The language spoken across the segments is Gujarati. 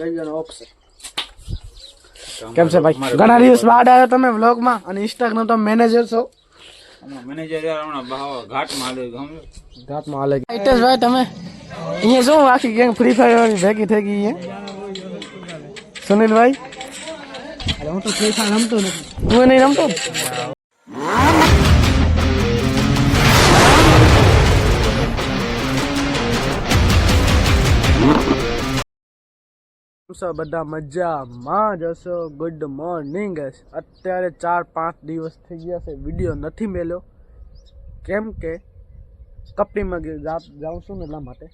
રવિવારનો ઓફ છે કેમ છે ભાઈ? ઘણા દિવસ બાદ આવ્યો તમે વ્લોગમાં અને ઇન્સ્ટાગ્રામ તો મેનેજર છો. મેનેજર યાર હમણાં બહાવ ઘાટમાં હાલે ગમે રાતમાં હાલે ભાઈ તમે અહીંયા શું આખી ગેંગ ફ્રી ફાયર વાળી ભેગી થઈ ગઈ સુનિલભાઈ? અરે હું તો ફ્રી ફાયર રમતો નથી. તું એ નહીં રમતો? છો બધા મજામાં જ હશો? ગુડ મોર્નિંગ અત્યારે ચાર પાંચ દિવસ થઈ ગયા છે. વીડિયો નથી મેલ્યો. કેમ કે કંપનીમાં જાઉં છું ને એટલા માટે.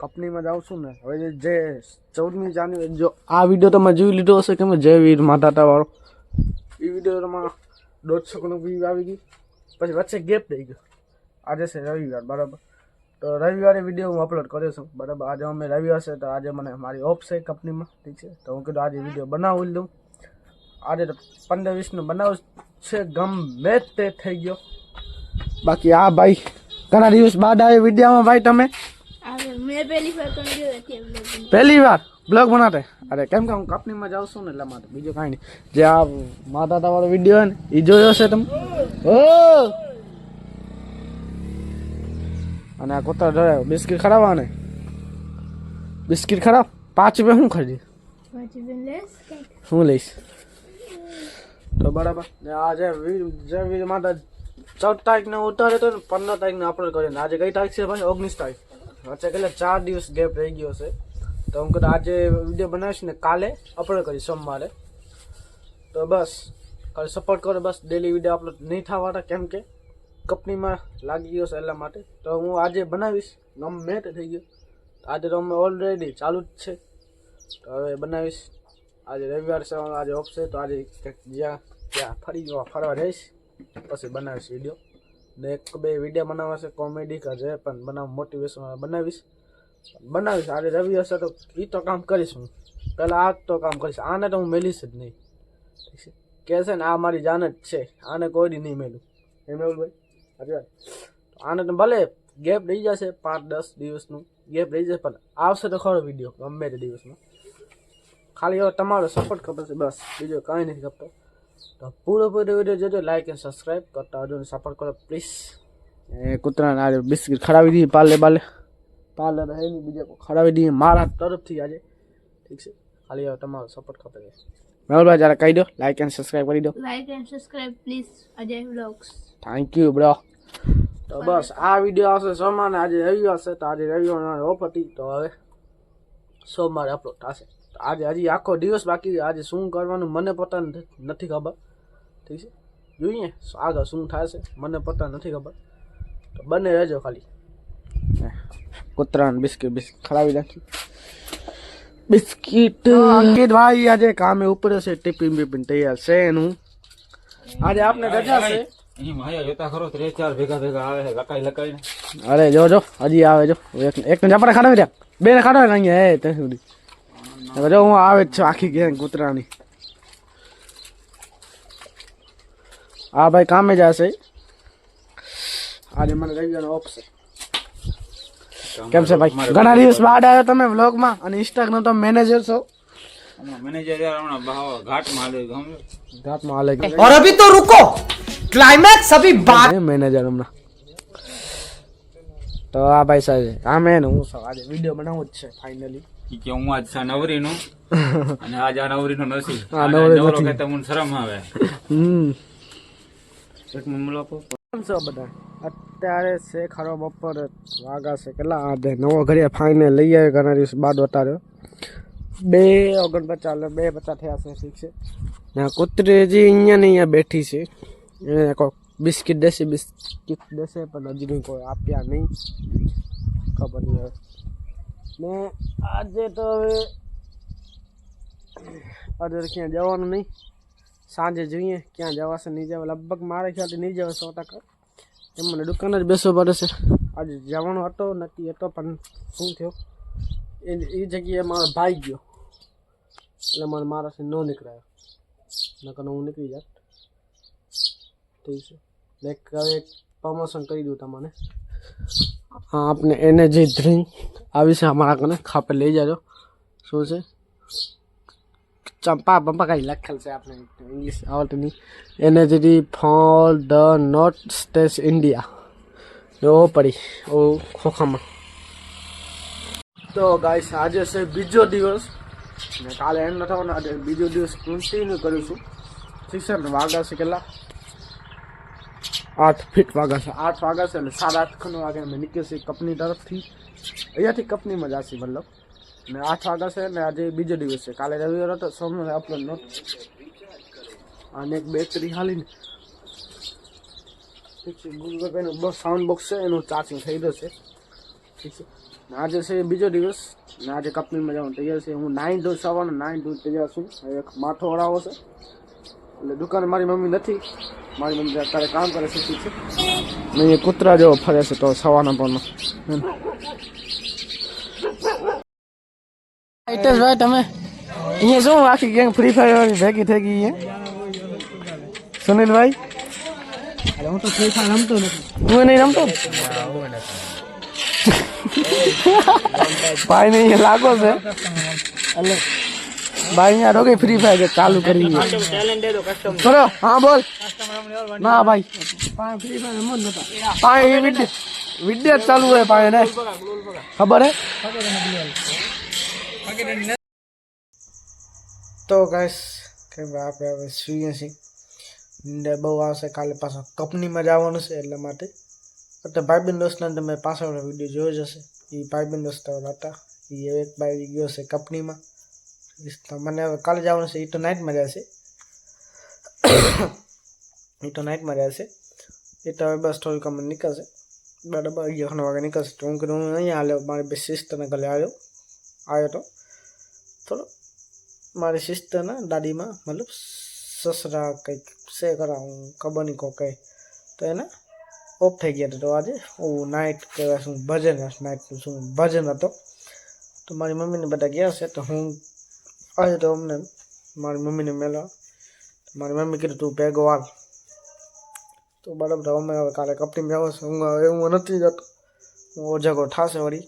કંપનીમાં જાઉં છું ને. હવે જે- ચૌદમી જાન્યુઆરી જો આ વીડિયો તમે જોઈ લીધો હશે કે જય વીર માતા વાળો. એ વિડીયોમાં દોઢસો વ્યૂ આવી ગઈ. પછી વચ્ચે ગેપ થઈ ગયો. આજે છે રવિવાર, બરાબર. તો રવિવારે વીડિયો હું અપલોડ કર્યો છું. બરાબર? આજે અમે રવિવાર છે તો આજે મને મારી ઓફ છે કંપનીમાં ઠીક છે? તો હું કીધું આજે વીડિયો બનાવી લઉં. આજે તો પંદર વીસનું બનાવું છે ગમે તે થઈ ગયો. બાકી આ ભાઈ ઘણા દિવસ બાદ આવે વિડીયોમાં ભાઈ તમે? પહેલી વાર બ્લોગ બનાતે અરે કેમ કે હું કંપનીમાં જાઉં છું ને એટલા માટે બીજું કાંઈ નહીં. જે આ માતા વાળો વીડિયો હોય ને એ જોયો હશે તમે? ઓ અને આ કોતા ડરાયો બિસ્કિટ ખરાબ આને બિસ્કિટ ખરાબ પાંચ રૂપિયા શું ખરીદી હું લઈશ તો બરાબર. ને આજે વીર જે વીર માતા ચૌદ તારીખને ઉતારે તો પંદર તારીખને અપલોડ કરીને આજે કઈ તારીખ છે ભાઈ? ઓગણીસ તારીખ. વચ્ચે કેટલા? ચાર દિવસ ગેપ રહી ગયો છે. તો હું કદાચ આજે વીડિયો બનાવીશ ને કાલે અપલોડ કરીશ સોમવારે. તો બસ કાલે સપોર્ટ કરો. બસ ડેલી વીડિયો અપલોડ નહીં થવાના. કેમ કે કંપનીમાં લાગી ગયો છે એટલા માટે. તો હું આજે બનાવીશ. ગમ મેટ થઈ ગયો. આજે તો અમે ઓલરેડી ચાલુ જ છે. તો હવે બનાવીશ. આજે રવિવાર છે, આજે ઓફ છે, તો આજે જ્યાં ત્યાં ફરી ગયો ફરવા જઈશ. પછી બનાવીશ વીડિયો ને એક બે વીડિયો બનાવવા છે કોમેડી કે જે પણ બનાવ મોટિવેશન બનાવીશ. બનાવીશ. આજે રવિ હશે તો એ તો કામ કરીશ હું. પહેલાં આ તો કામ કરીશ. આને તો હું મેલીશ જ નહીં. ઠીક છે? કે છે ને, આ મારી જાન જ છે. આને કોઈ દી નહીં મેલું. એ મેહુલભાઈ આને તો ભલે ગેપ રહી જશે પાંચ દસ દિવસનું ગેપ રહી જશે પણ આવશે તો ખરો વીડિયો ગમે તે દિવસમાં ખાલી હવે તમારો સપોર્ટ ખબર છે બસ. બીજો કાંઈ નથી ખપતો તો પૂરેપૂરો પૂરો વીડિયો જોજો લાઈક એન્ડ સબસ્ક્રાઈબ કરતા હજુ સપોર્ટ કરો પ્લીઝ એ કૂતરાને આજે બિસ્કિટ ખરાવી દીધી પાલે બાલે. પાલે હે નહીં બીજા કોઈ ખરાવી દીધી મારા તરફથી આજે. ઠીક છે? ખાલી હવે તમારો સપોર્ટ ખબર છે મેહુલભાઈ જરા કહી દો લાઈક એન્ડ સબસ્ક્રાઈબ કરી દો. Like and subscribe please Ajay vlogs thank you bro તો બસ આ વીડિયો આવશે સોમવારે આજે રવિવાર છે તો આજે રવિવાર ઓફ હતી તો હવે સોમવારે અપલોડ થશે. તો આજે હજી આખો દિવસ બાકી આજે શું કરવાનું મને પોતાને નથી- ખબર. ઠીક છે? જોઈએ આગળ શું થશે મને પોતાને નથી ખબર. તો બંને રહેજો ખાલી. કૂતરાને બિસ્કિટ બિસ્કિટ ખરાવી નાખી. બિસ્કિટ. અંકિત ભાઈ આજે કામે ઉપર છે ટિફિન બિફિન તૈયાર છે એનું. આજે આપને રજા છે. અરે જો હજી આવે જો. એક જપડા ખાડા રહ્યા. બે ને ખાડા અહીંયા હે ત્યાં સુધી. હવે જો હું આવે છું આખી ગેંગ કૂતરાની. હા ભાઈ કામે જશે આજે મને રવિવારનો ઓફ છે. કેમ છે ભાઈ? ઘણા દિવસ બાદ આવ્યો તમે વ્લોગમાં અને ઇન્સ્ટાગ્રામ તમે મેનેજર છો. મેનેજર યાર હમણાં ઘાટમાં હાલે ઘાટમાં હાલે. ઓર અભી તો રૂકો! ક્લાઇમેક્સ અભી બાત મેનેજર હમણાં તો આ ભાઈ સાહેબ આ મેન હું આજે વીડિયો બનાવું જ છે ફાઇનલી કે હું આજ સા નવરીનું અને આજ આ નવરીનું નથી આ નવરો કે તમને શરમ આવે હમ એક મમલો કો છો બધા અત્યારે છે ખરો બપોર વાગા છે કેટલા આધે નવો ઘરે ફાઈને લઈ આવ્યો ઘણા દિવસ બાદ વટાર્યો બે ઓગણપચાસ બે પચાસ થયા છે ઠીક છે કુતરેજી અહીંયા ને અહીંયા બેઠી છે એને કોઈ બિસ્કિટ દેશે બિસ્કિટ દેશે, પણ હજી કંઈ આપ્યા નહીં. ખબર નહીં હવે. ને આજે તો હવે અધર ક્યાં જવાનું નહીં. સાંજે જોઈએ, ક્યાં જવાશે નહીં જવા લગભગ મારે ખ્યાલથી નહીં જવા સો ટકા. એમ મને દુકાન જ બેસવો પડે છે. આજે જવાનો હતો, નક્કી હતો, પણ શું થયો? એ એ જગ્યાએ મારો ભાઈ ગયો. એટલે મને મારાથી ન નીકળાયો. નકર હું નીકળી જાત. ઠીક છે મેં હવે પ્રમોશન કરી દઉં તમને. હા આપણે એનર્જી ડ્રિંક આવી છે. અમારા કને ખાપે લઈ જાજો. શું છે? ચંપા બંપા કાંઈ લખેલ છે આપણે ઇંગ્લિશ આવડતી energy for the not state India ઓ પડી. ઓ, ખોખામાં. તો ગાઈસ આજે છે બીજો દિવસ. ને કાલે એમ ન થવાનો આજે બીજો દિવસ કન્ટિન્યુ કરીશું. ઠીક છે ને? વાગ્યા છે કેટલા? આઠ ફીટ વાગ્યા છે. આઠ વાગ્યા છે એટલે સાડા આઠ ખનો વાગે અમે નીકળીએ કંપની તરફથી. અહીંયાથી કંપનીમાં જશે મતલબ. ને આઠ વાગ્યા છે ને આજે બીજો દિવસ છે. કાલે રવિવાર હતો, સોમવારે અપલોડ નહોતો અને એક બેટરી હાલીને ઠીક છે ગૂગલ પેનું બસ સાઉન્ડ બોક્સ છે, એનું ચાર્જિંગ થઈ ગયું છે. ઠીક છે. ને આજે છે બીજો દિવસ. ને આજે કંપનીમાં જવાનું તૈયાર છે. હું નાઇન ટુ સવારનો નાઇન ટુ તૈયાર છું. એક માથો ઓળાવો છે. એટલે દુકાને મારી મમ્મી નથી. મારી મમ્મી અત્યારે કામ કરે છે ઠીક છે. ને અહીંયા કૂતરા જેવો ફરે છે તો સવાના પણ. ભાઈ તમે. અહીંયા શું આખી ગેંગ ફ્રી ફાયર વાળી ભેગી થઈ ગઈ અહીંયા સુનિલભાઈ? હું તો ફ્રી ફાયર રમતો નથી. હું નહીં રમતો? ભાઈ ને અહીંયા લાગો છે. એટલે ભાઈ અહીંયા રોકે ફ્રી ફાયર ચાલુ કરી કરો, હા, બોલ. ના, ભાઈ. ફ્રી ફાયર પાય વિડિયો વિડિયો ચાલુ હોય પાય ને ખબર હે? તો ગાઈસ કે આપણે હવે સુઈએ છીએ. બહુ આવશે કાલે પાછા કંપનીમાં જવાનું છે એટલા માટે. એટલે ભાઈબંધ દોસ્તના તમે પાછળનો વીડિયો જોયો જશે એ ભાઈબંધ દોસ્ત હતા. એ એક ભાઈ ગયો છે કંપનીમાં. મને હવે કાલે જવાનું છે એ તો નાઇટમાં જશે એ તો નાઇટમાં જશે એ તો હવે બસ થોડીક અમે નીકળશે. બરાબર અગિયાર વાગે નીકળશે. તો હું કીધું, હું અહીંયા આવ્યો મારી બે સિસ્ટરને ઘરે આવ્યો. આવ્યો તો. થોડો મારી સિસ્ટરના દાદીમાં મતલબ સસરા કંઈક છે ખરા, હું ખબર નહીં કહો કંઈ. તો એને ઓફ થઈ ગયા તો આજે હું નાઇટ કહેવાય, શું ભજન નાઇટનું શું ભજન હતો. તો મારી મમ્મીને બધા ગયા છે તો હું આવ્યો તો અમને મારી મમ્મીને મેળા મારી મમ્મી કીધું, તું ભેગો આવ. તો બરાબર અમે હવે કાલે કંપનીમાં જાવ છું. હું હવે હું નથી જતો. હું ઓજાગો થશે વળી.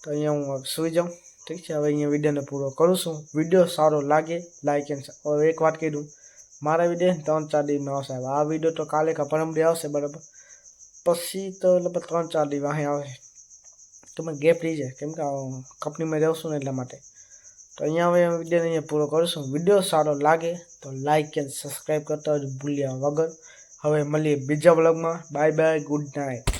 તો અહીંયા હું સુઈ જાઉં. ઠીક છે, હવે અહીંયા વિડીયોને પૂરો કરું છું. વીડિયો સારો લાગે લાઈક એન્ડ હવે એક વાત કહી દઉં. મારા વીડિયો ત્રણ ચાર દિવસમાં આવશે. આ વીડિયો તો કાલે કા પરમડી આવશે, બરાબર? પછી તો લગભગ ત્રણ ચાર દિવસ અહીં આવે તો મને ગેપ રહી જાય. કેમ કે કંપનીમાં જાઉં છું ને એટલા માટે. તો અહીંયા હવે વિડીયોને અહીંયા પૂરો કરીશું. વીડિયો સારો લાગે તો લાઈક એન્ડ સબસ્ક્રાઈબ કરતા હોય ભૂલ્યા વગર. હવે મળીએ બીજા બ્લોગમાં બાય બાય ગુડ નાઇટ